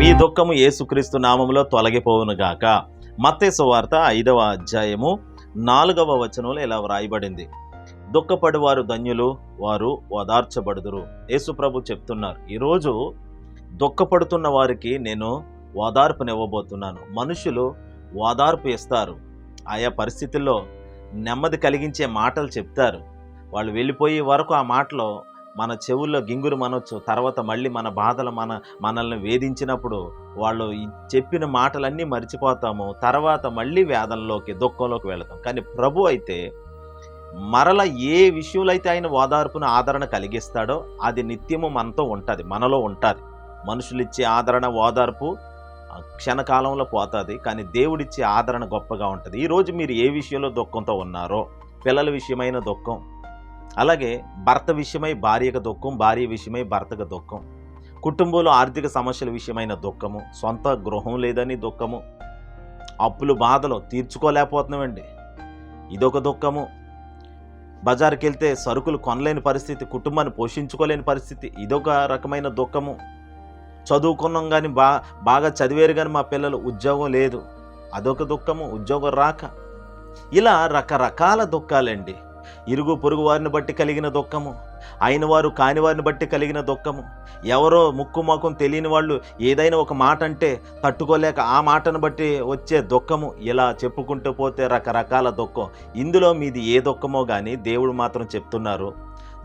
మీ దుఃఖము యేసుక్రీస్తు నామములో తొలగిపోవునుగాక మత్తేసు వార్త ఐదవ అధ్యాయము నాలుగవ వచనంలో ఇలా వ్రాయబడింది. దుఃఖపడి వారు ధన్యులు వారు ఓదార్చబడుదురు. యేసుప్రభు చెప్తున్నారు. ఈరోజు దుఃఖపడుతున్న వారికి నేను ఓదార్పునివ్వబోతున్నాను. మనుషులు ఓదార్పు ఇస్తారు. ఆయా పరిస్థితుల్లో నెమ్మది కలిగించే మాటలు చెప్తారు. వాళ్ళు వెళ్ళిపోయే వరకు ఆ మాటలో మన చెవుల్లో గింగురు మనొచ్చు తర్వాత మళ్ళీ మన బాధలు మన మనల్ని వేధించినప్పుడు వాళ్ళు చెప్పిన మాటలన్నీ మర్చిపోతాము తర్వాత మళ్ళీ వేదనలోకి దుఃఖంలోకి వెళతాం. కానీ ప్రభు అయితే మరల ఏ విషయంలో అయితే ఆయన ఓదార్పును ఆదరణ కలిగిస్తాడో అది నిత్యము మనతో ఉంటుంది మనలో ఉంటుంది. మనుషులు ఇచ్చే ఆదరణ ఓదార్పు క్షణకాలంలో పోతుంది కానీ దేవుడిచ్చే ఆదరణ గొప్పగా ఉంటుంది. ఈరోజు మీరు ఏ విషయంలో దుఃఖంతో ఉన్నారో పిల్లల విషయమైన దుఃఖం అలాగే భర్త విషయమై భార్యకు దుఃఖం భార్య విషయమై భర్తకు దుఃఖం. కుటుంబంలో ఆర్థిక సమస్యల విషయమైన దుఃఖము సొంత గృహం లేదని దుఃఖము అప్పులు బాధలు తీర్చుకోలేకపోతున్నామండి. ఇదొక దుఃఖము. బజార్కి వెళ్తే సరుకులు కొనలేని పరిస్థితి కుటుంబాన్ని పోషించుకోలేని పరిస్థితి ఇదొక రకమైన దుఃఖము. చదువుకున్నాం కానీ బా బాగా చదివేరు కానీ మా పిల్లలు ఉద్యోగం లేదు. అదొక దుఃఖము ఉద్యోగం రాక. ఇలా రకరకాల దుఃఖాలండి. ఇరుగు పొరుగు వారిని బట్టి కలిగిన దుఃఖము అయిన వారు కాని వారిని బట్టి కలిగిన దుఃఖము. ఎవరో ముక్కు మొఖం తెలియని వాళ్ళు ఏదైనా ఒక మాట అంటే తట్టుకోలేక ఆ మాటను బట్టి వచ్చే దుఃఖము ఇలా చెప్పుకుంటూ పోతే రకరకాల దుఃఖం. ఇందులో మీది ఏ దుఃఖమో కానీ దేవుడు మాత్రం చెప్తున్నారు.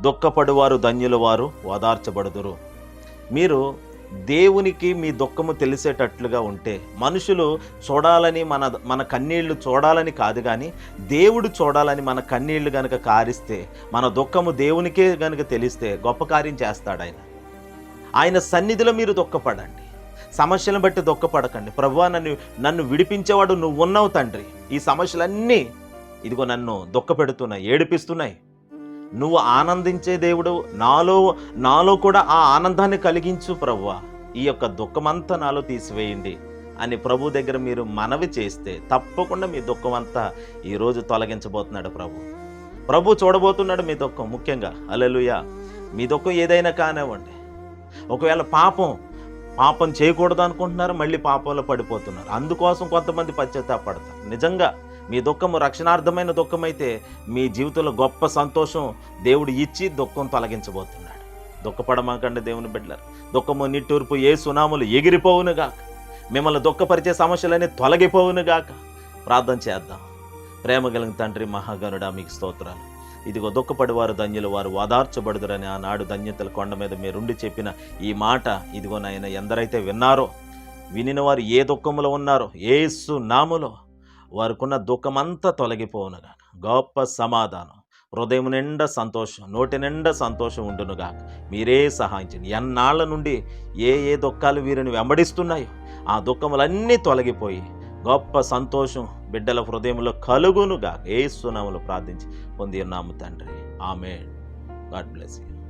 దుఃఖపడువారు ధన్యుల వారు ఓదార్చబడుదురు. మీరు దేవునికి మీ దుఃఖము తెలిసేటట్లుగా ఉంటే మనుషులు చూడాలని మన మన కన్నీళ్ళు చూడాలని కాదు కానీ దేవుడు చూడాలని మన కన్నీళ్ళు గనక కారిస్తే మన దుఃఖము దేవునికే గనక తెలిస్తే గొప్ప కార్యం చేస్తాడు ఆయన. ఆయన సన్నిధిలో మీరు దుఃఖపడండి. సమస్యలను బట్టి దుఃఖపడకండి. ప్రభు నన్ను నన్ను విడిపించేవాడు నువ్వు ఉన్నావు తండ్రి. ఈ సమస్యలన్నీ ఇదిగో నన్ను దుఃఖపెడుతున్నాయి ఏడిపిస్తున్నాయి. నువ్వు ఆనందించే దేవుడు నాలో నాలో కూడా ఆ ఆనందాన్ని కలిగించు ప్రభువ. ఈ యొక్క దుఃఖమంతా నాలో తీసివేయండి అని ప్రభు దగ్గర మీరు మనవి చేస్తే తప్పకుండా మీ దుఃఖం అంతా ఈరోజు తొలగించబోతున్నాడు ప్రభు. ప్రభు చూడబోతున్నాడు మీ దుఃఖం ముఖ్యంగా. అలలుయ మీ దుఃఖం ఏదైనా కానివ్వండి. ఒకవేళ పాపం పాపం చేయకూడదు అనుకుంటున్నారు మళ్ళీ పాపంలో పడిపోతున్నారు. అందుకోసం కొంతమంది పశ్చాత్తాపడతారు. నిజంగా మీ దుఃఖము రక్షణార్థమైన దుఃఖమైతే మీ జీవితంలో గొప్ప సంతోషం దేవుడు ఇచ్చి దుఃఖం తొలగించబోతున్నాడు. దుఃఖపడమాకండి దేవుని బిడ్డలు దుఃఖము నిట్టూర్పు ఏ సునాములు ఎగిరిపోవునుగాక మిమ్మల్ని దుఃఖపరిచే సమస్యలన్నీ తొలగిపోవునుగాక ప్రార్థన చేద్దాం. ప్రేమ కలిగిన తండ్రి మహాగనుడా మీకు స్తోత్రాలు. ఇదిగో దుఃఖపడివారు ధన్యులు వారు వాదార్చబడుదురని ఆనాడు ధన్యతల కొండ మీద మీరుండి చెప్పిన ఈ మాట ఇదిగో నాయన ఎందరైతే విన్నారో వినిన వారు ఏ దుఃఖములో ఉన్నారో ఏసు నాములో వారికున్న దుఃఖమంతా తొలగిపోవునుగా గొప్ప సమాధానం. హృదయం నిండా సంతోషం నోటి నిండా సంతోషం ఉండునుగా మీరే సహాయించండి. ఎన్నాళ్ళ నుండి ఏ ఏ దుఃఖాలు వీరిని వెంబడిస్తున్నాయో ఆ దుఃఖములన్నీ తొలగిపోయి గొప్ప సంతోషం బిడ్డల హృదయంలో కలుగునుగా ఏ సునాములు ప్రార్థించి పొంది ఉన్నాము తండ్రి. ఆమె గాడ్ బ్లెస్ యూ.